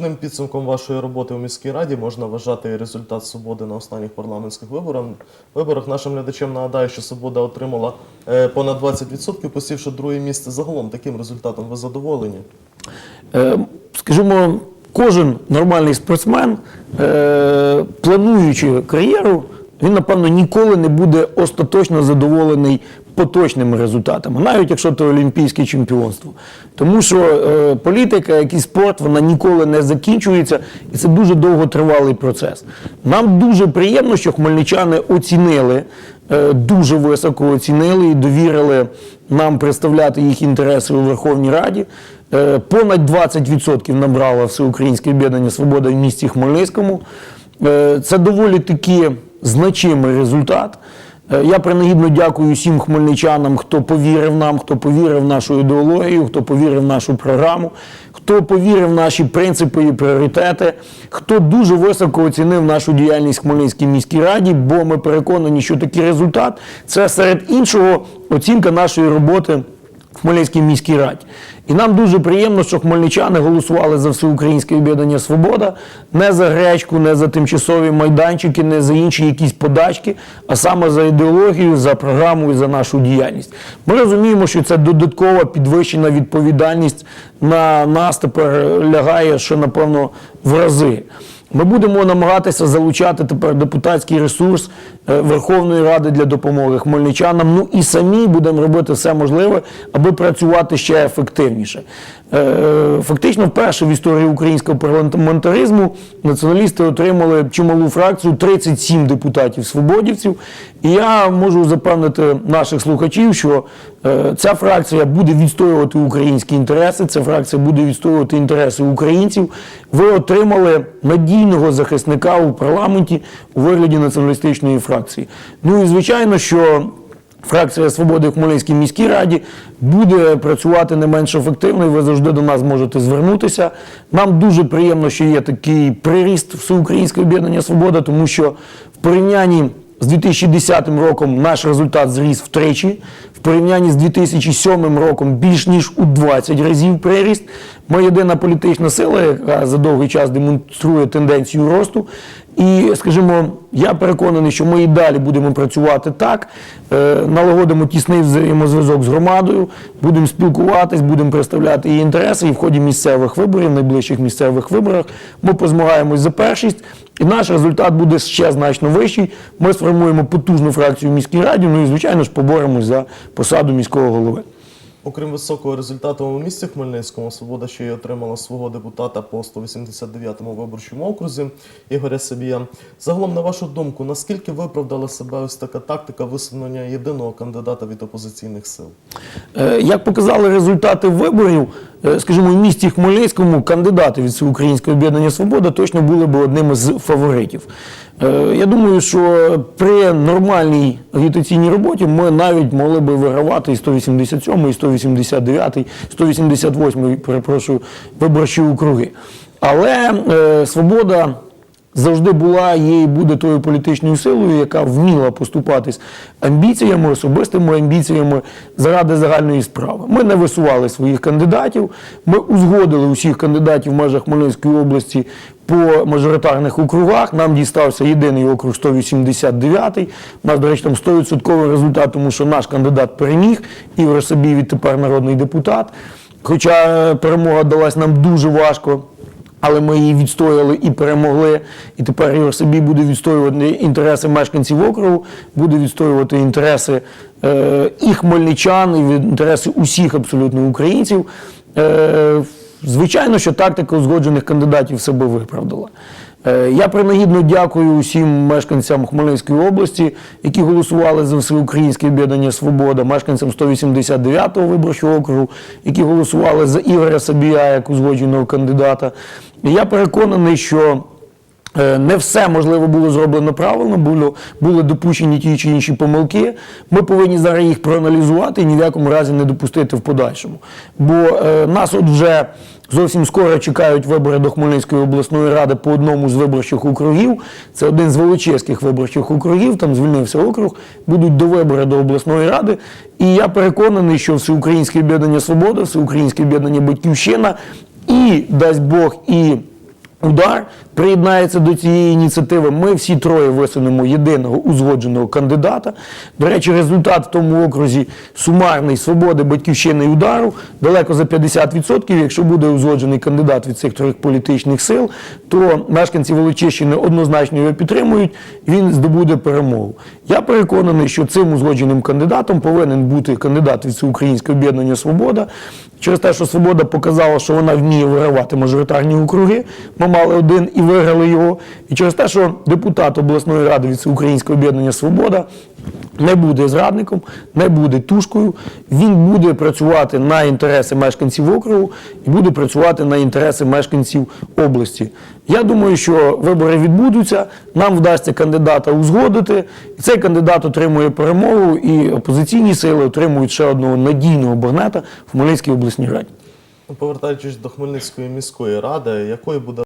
Ним підсумком вашої роботи у міській раді можна вважати результат свободи на останніх парламентських виборах. виборах. Нашим глядачам нагадаю, що свобода отримала е, понад 20%, посівши друге місце загалом. Таким результатом ви задоволені? Е, скажімо, кожен нормальний спортсмен, е, плануючи кар'єру, він, напевно, ніколи не буде остаточно задоволений поточними результатами, навіть якщо це олімпійське чемпіонство. Тому що е, політика, як і спорт, вона ніколи не закінчується, і це дуже довготривалий процес. Нам дуже приємно, що хмельничани оцінили, е, дуже високо оцінили і довірили нам представляти їх інтереси у Верховній Раді. Е, Понад 20% набрало Всеукраїнське об'єднання Свобода в місті Хмельницькому. Е, Це доволі таки значимий результат. Е, Я принагідно дякую всім хмельничанам, хто повірив нам, хто повірив в нашу ідеологію, хто повірив в нашу програму, хто повірив в наші принципи і пріоритети, хто дуже високо оцінив нашу діяльність в Хмельницькій міській раді, бо ми переконані, що такий результат це серед іншого оцінка нашої роботи Хмельницькій міській раді. І нам дуже приємно, що хмельничани голосували за всеукраїнське об'єднання Свобода не за гречку, не за тимчасові майданчики, не за інші якісь подачки, а саме за ідеологію, за програму і за нашу діяльність. Ми розуміємо, що це додаткова підвищена відповідальність на нас тепер лягає, що напевно в рази. Ми будемо намагатися залучати тепер депутатський ресурс е, Верховної Ради для допомоги хмельничанам. Ну і самі будемо робити все можливе, аби працювати ще ефективніше. Е, Фактично, вперше в історії українського парламентаризму націоналісти отримали чималу фракцію 37 депутатів свободівців. І я можу запевнити наших слухачів, що е, ця фракція буде відстоювати українські інтереси, ця фракція буде відстоювати інтереси українців. Ви отримали надійного захисника у парламенті у вигляді націоналістичної фракції. Ну і звичайно, що. Фракція свободи в Хмельницькій міській раді буде працювати не менш ефективно, і ви завжди до нас можете звернутися. Нам дуже приємно, що є такий приріст всеукраїнського об'єднання Свобода, тому що в порівнянні з 2010 роком наш результат зріс втричі. Порівнянні з 2007 роком більш ніж у 20 разів приріст. Ми єдина політична сила, яка за довгий час демонструє тенденцію росту. І, скажімо, я переконаний, що ми і далі будемо працювати так, е, налагодимо тісний взаємозв'язок з громадою, будемо спілкуватись, будемо представляти її інтереси. І в ході місцевих виборів, найближчих місцевих виборах, ми позмагаємось за першість. І наш результат буде ще значно вищий. Ми сформуємо потужну фракцію в міській раді. Ну і звичайно ж поборемось за посаду міського голови. Окрім високого результату у місті Хмельницькому, свобода ще й отримала свого депутата по 189-му виборчому окрузі Ігоря Собія. Загалом, на вашу думку, наскільки виправдала себе ось така тактика висунення єдиного кандидата від опозиційних сил? Е, Як показали результати виборів, е, скажімо, в місті Хмельницькому кандидати від Всеукраїнського об'єднання Свобода точно були б одним із фаворитів. Е, Я думаю, що при нормальній агітаційній роботі ми навіть могли би вигравати і 187, і 189, і 188, перепрошую, виборчі округи. Але е, свобода завжди була, є і буде тою політичною силою, яка вміла поступатись амбіціями, особистими амбіціями заради загальної справи. Ми не висували своїх кандидатів, ми узгодили усіх кандидатів в межах Хмельницької області по мажоритарних округах. Нам дістався єдиний округ 189. У нас, до речі, там 100% результат, тому що наш кандидат переміг, Ігор Собій відтепер народний депутат. Хоча е, перемога далась нам дуже важко. Але ми її відстояли і перемогли. І тепер Ігор собі буде відстоювати інтереси мешканців округу, буде відстоювати інтереси е, і хмельничан, і інтереси усіх абсолютно українців. Е, звичайно, що тактика узгоджених кандидатів себе виправдала. Е, Я принагідно дякую усім мешканцям Хмельницької області, які голосували за всеукраїнське об'єднання Свобода, мешканцям 189-го виборчого округу, які голосували за Ігоря Сабія як узгодженого кандидата. Я переконаний, що Не все можливо було зроблено правильно, було, були допущені ті чи інші помилки. Ми повинні зараз їх проаналізувати і ні в якому разі не допустити в подальшому. Бо е, нас от вже зовсім скоро чекають вибори до Хмельницької обласної ради по одному з виборчих округів. Це один з величезних виборчих округів, там звільнився округ, будуть до вибори до обласної ради. І я переконаний, що Всеукраїнське об'єднання Свобода, Всеукраїнське об'єднання Батьківщина і дасть Бог і Удар приєднається до цієї ініціативи. Ми всі троє висунемо єдиного узгодженого кандидата. До речі, результат в тому окрузі сумарний свободи батьківщини і удару далеко за 50%. Якщо буде узгоджений кандидат від цих трьох політичних сил, то мешканці Волочищини однозначно його підтримують. Він здобуде перемогу. Я переконаний, що цим узгодженим кандидатом повинен бути кандидат від Всеукраїнського об'єднання Свобода. Через те, що Свобода показала, що вона вміє вигравати мажоритарні округи. Ми мали один і виграли його. І через те, що депутат обласної ради від Всеукраїнського об'єднання Свобода не буде зрадником, не буде тушкою. Він буде працювати на інтереси мешканців округу і буде працювати на інтереси мешканців області. Я думаю, що вибори відбудуться. Нам вдасться кандидата узгодити. І цей кандидат отримує перемогу, і опозиційні сили отримують ще одного надійного багнета в Хмельницькій обласній раді. Повертаючись до Хмельницької міської ради, якою буде